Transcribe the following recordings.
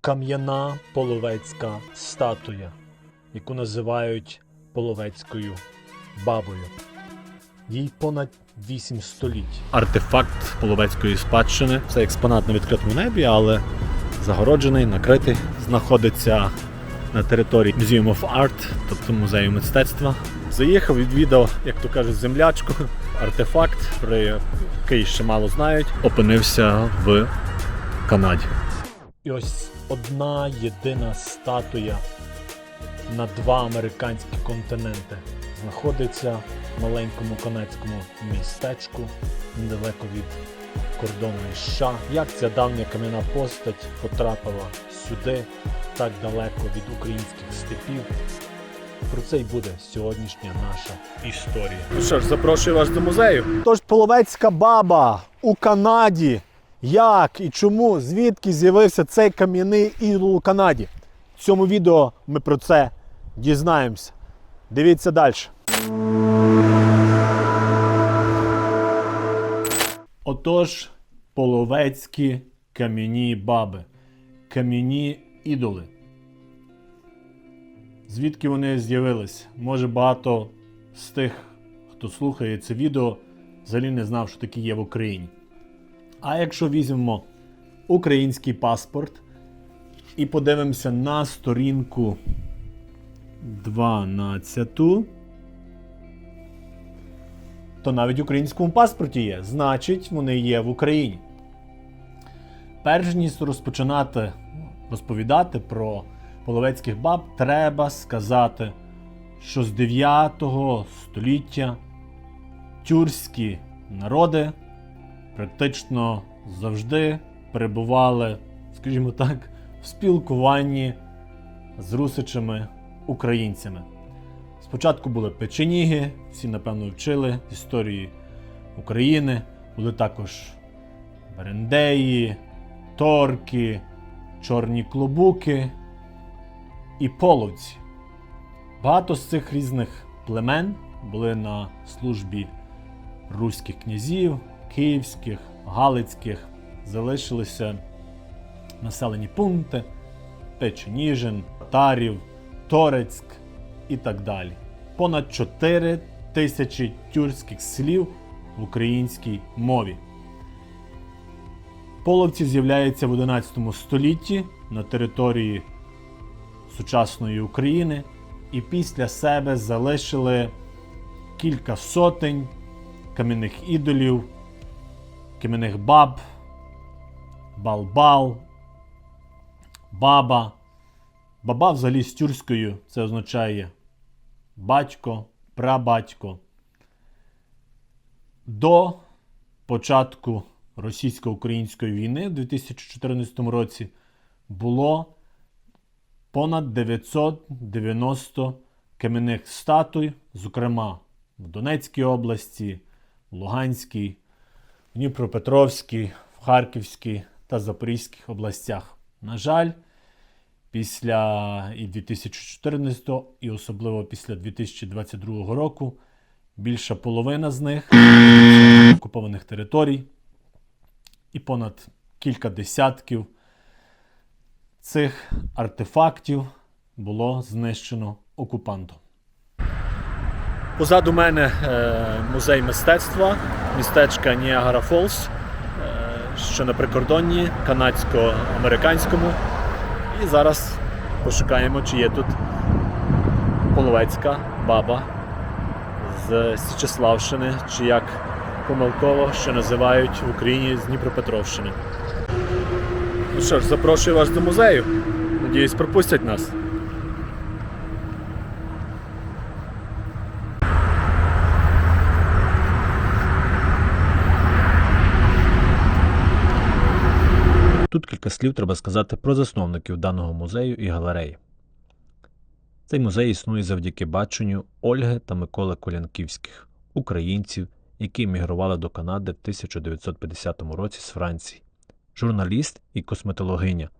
кам'яна половецька статуя, яку називають половецькою бабою. Їй понад 8 століть. Артефакт половецької спадщини. Це експонат на відкритому небі, але загороджений, накритий. Знаходиться на території Museum of Art, тобто музею мистецтва. Заїхав, відвідав, як то кажуть, землячку. Артефакт, про який ще мало знають, опинився в Канаді. І ось одна єдина статуя на два американські континенти знаходиться в маленькому канадському містечку недалеко від кордону США. Як ця давня кам'яна постать потрапила сюди, так далеко від українських степів? Про це й буде сьогоднішня наша історія. Ну що ж, запрошую вас до музею. Тож половецька баба у Канаді. Як і чому, звідки з'явився цей кам'яний ідол у Канаді? В цьому відео ми про це дізнаємося. Дивіться далі. Отож, половецькі кам'яні баби, кам'яні ідоли. Звідки вони з'явились? Може багато з тих, хто слухає це відео, взагалі не знав, що такі є в Україні. А якщо візьмемо український паспорт і подивимося на сторінку 12, то навіть в українському паспорті є. Значить, вони є в Україні. Перш ніж розпочинати розповідати про половецьких баб, треба сказати, що з 9 століття тюркські народи практично завжди перебували, скажімо так, в спілкуванні з русичами українцями. Спочатку були печеніги, всі, напевно, вчили історії України, були також берендеї, торки, чорні клобуки і половці. Багато з цих різних племен були на службі руських князів, київських, галицьких, залишилися населені пункти Печеніжин, Татарів, Торецьк і так далі. Понад 4 тисячі тюркських слів в українській мові. Половці з'являються в 11 столітті на території сучасної України і після себе залишили кілька сотень кам'яних ідолів, кам'яних баб, балбал, баба. Баба взагалі з тюркською це означає батько, прабатько. До початку російсько-української війни в 2014 році було понад 990 кам'яних статуй, зокрема в Донецькій області, в Луганській, в Дніпропетровській, в Харківській та Запорізьких областях. На жаль, після і 2014, і особливо після 2022 року більша половина з них окупованих територій і понад кілька десятків цих артефактів було знищено окупантом. Позаду мене е, музей мистецтва містечка Ніагара Фолс, е, що на прикордонні канадсько-американському. І зараз пошукаємо, чи є тут половецька баба з Січеславщини, чи як помилково, що називають в Україні з Дніпропетровщини. Ну що ж, запрошую вас до музею. Надіюсь, пропустять нас. Тут кілька слів треба сказати про засновників даного музею і галереї. Цей музей існує завдяки баченню Ольги та Миколи Колянківських, українців, які емігрували до Канади в 1950 році з Франції. Журналіст і косметологиня.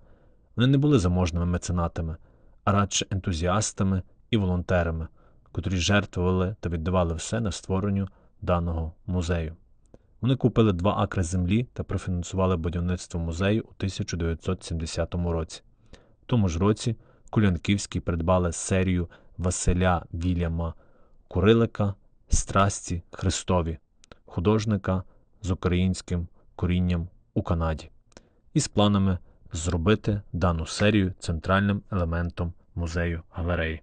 Вони не були заможними меценатами, а радше ентузіастами і волонтерами, котрі жертвували та віддавали все на створенню даного музею. Вони купили два акри землі та профінансували будівництво музею у 1970 році. В тому ж році Кулянківські придбали серію Василя Вільяма Курилика Страсті Христові, художника з українським корінням у Канаді, із планами зробити дану серію центральним елементом музею галереї.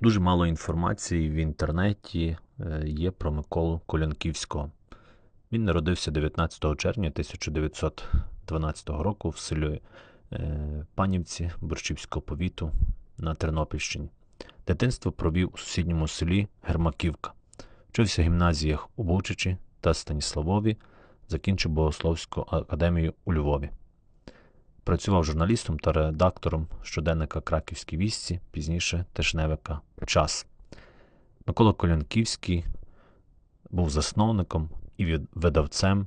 Дуже мало інформації в інтернеті е, є про Миколу Колянківського. Він народився 19 червня 1912 року в селі е, Панівці Борщівського повіту на Тернопільщині. Дитинство провів у сусідньому селі Гермаківка. Вчився в гімназіях у Бучичі та Станіславові, закінчив Богословську академію у Львові. Працював журналістом та редактором щоденника Краківській вісті, пізніше тижневика Час. Микола Колянківський був засновником і видавцем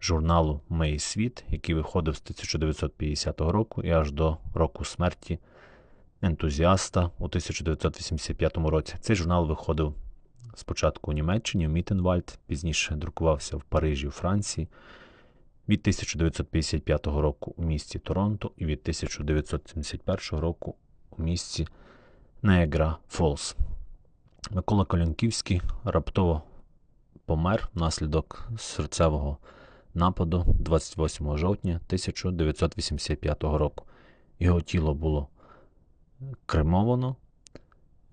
журналу Мей світ, який виходив з 1950 року і аж до року смерті ентузіаста у 1985 році. Цей журнал виходив спочатку у Німеччині, в Міттенвальд, пізніше друкувався в Парижі, у Франції. Від 1955 року у місті Торонто і від 1971 року у місті Неегра Фолс. Микола Колянківський раптово помер внаслідок серцевого нападу 28 жовтня 1985 року. Його тіло було кремовано,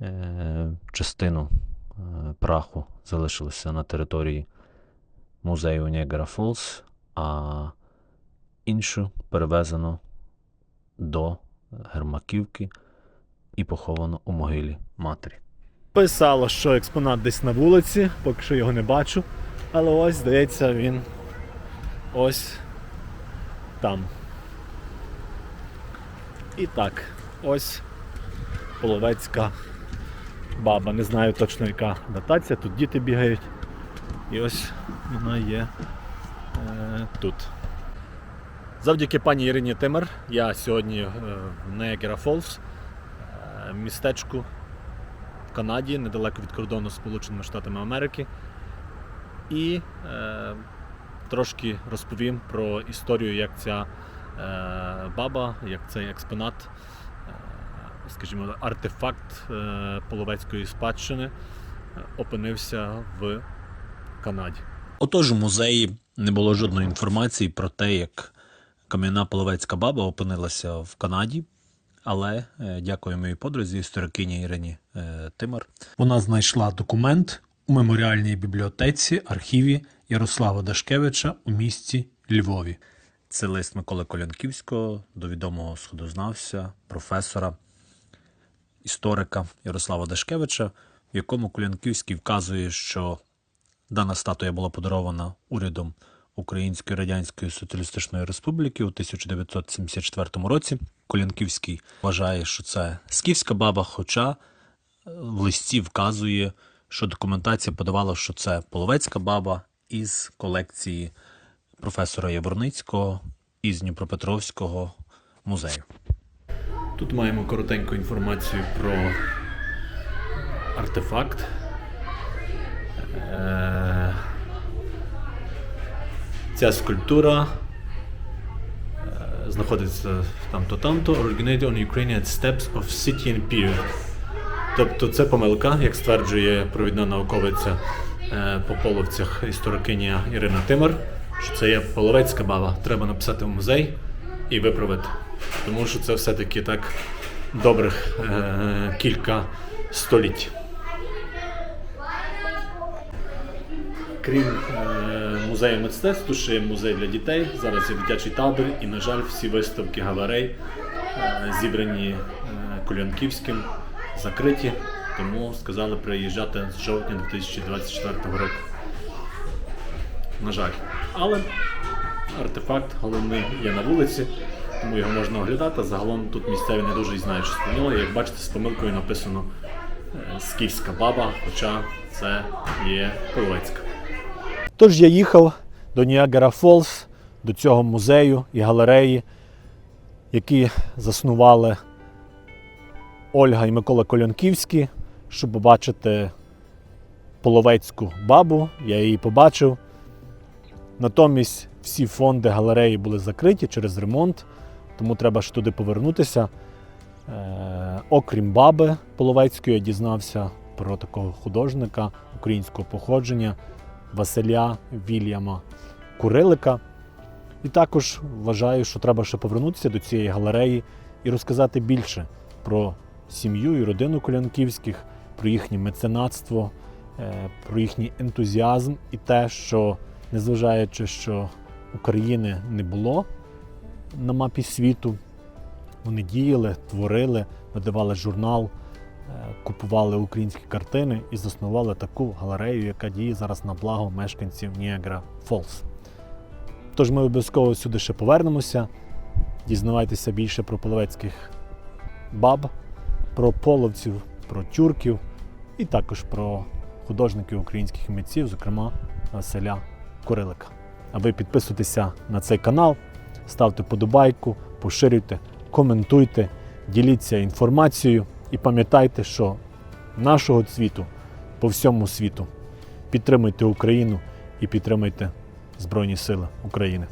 е, частину е, праху залишилося на території музею Нєгера Фолс, а іншу перевезено до Гермаківки і поховано у могилі матері. Писало, що експонат десь на вулиці, поки що його не бачу. Але ось, здається, він ось там. І так, ось половецька баба. Не знаю точно яка датація, тут діти бігають. І ось вона є е, тут. Завдяки пані Ірині Тимер я сьогодні е, в Неягера Фолс, е, містечку Канаді, недалеко від кордону з Сполученими Штатами Америки. І е, трошки розповім про історію, як ця е, баба, як цей експонат, е, скажімо, артефакт е, половецької спадщини е, опинився в Канаді. Отож, у музеї не було жодної інформації про те, як кам'яна половецька баба опинилася в Канаді. Але е, дякую моїй подрузі, історикині Ірині е, Тимар. Вона знайшла документ у меморіальній бібліотеці архіві Ярослава Дашкевича у місті Львові. Це лист Миколи Колянківського до відомого сходознавця, професора, історика Ярослава Дашкевича, в якому Колянківський вказує, що дана статуя була подарована урядом Української Радянської Соціалістичної Республіки у 1974 році. Колянківський вважає, що це скіфська баба, хоча е, в листі вказує, що документація подавала, що це половецька баба із колекції професора Яворницького із Дніпропетровського музею. Тут маємо коротеньку інформацію про артефакт. Е, Ця скульптура знаходиться там-то там-то. Originated on Ukrainian steps of Scythian period. Тобто це помилка, як стверджує провідна науковиця е, по половцях історикиня Ірина Тимер, що це є половецька баба. Треба написати в музей і виправити. Тому що це все-таки так добрих е, кілька століть. Крім е, музею мистецтв, ще є музей для дітей. Зараз є дитячий табір, і, на жаль, всі виставки галерей е, зібрані е, Кулянківським, закриті. Тому сказали приїжджати з жовтня 2024 року. На жаль. Але артефакт головний є на вулиці, тому його можна оглядати. Загалом тут місцеві не дуже знають, що спинило. Як бачите, з помилкою написано е, скіфська баба, хоча це є половецька. Тож я їхав до Ніагара Фолс, до цього музею і галереї, які заснували Ольга і Микола Колянківські, щоб побачити половецьку бабу. Я її побачив. Натомість всі фонди галереї були закриті через ремонт, тому треба ж туди повернутися. Е, окрім баби Половецької, я дізнався про такого художника українського походження Василя Вільяма Курилика. І також вважаю, що треба ще повернутися до цієї галереї і розказати більше про сім'ю і родину Колянківських, про їхнє меценатство, е, про їхній ентузіазм і те, що незважаючи, що України не було на мапі світу, вони діяли, творили, видавали журнал, купували українські картини і заснували таку галерею, яка діє зараз на благо мешканців Ніагра Фолс. Тож ми обов'язково сюди ще повернемося. Дізнавайтеся більше про половецьких баб, про половців, про тюрків і також про художників українських митців, зокрема Василя Курилика. А ви підписуйтеся на цей канал, ставте подобайку, поширюйте, коментуйте, діліться інформацією і пам'ятайте, що нашого цвіту по всьому світу підтримуйте Україну і підтримуйте Збройні Сили України.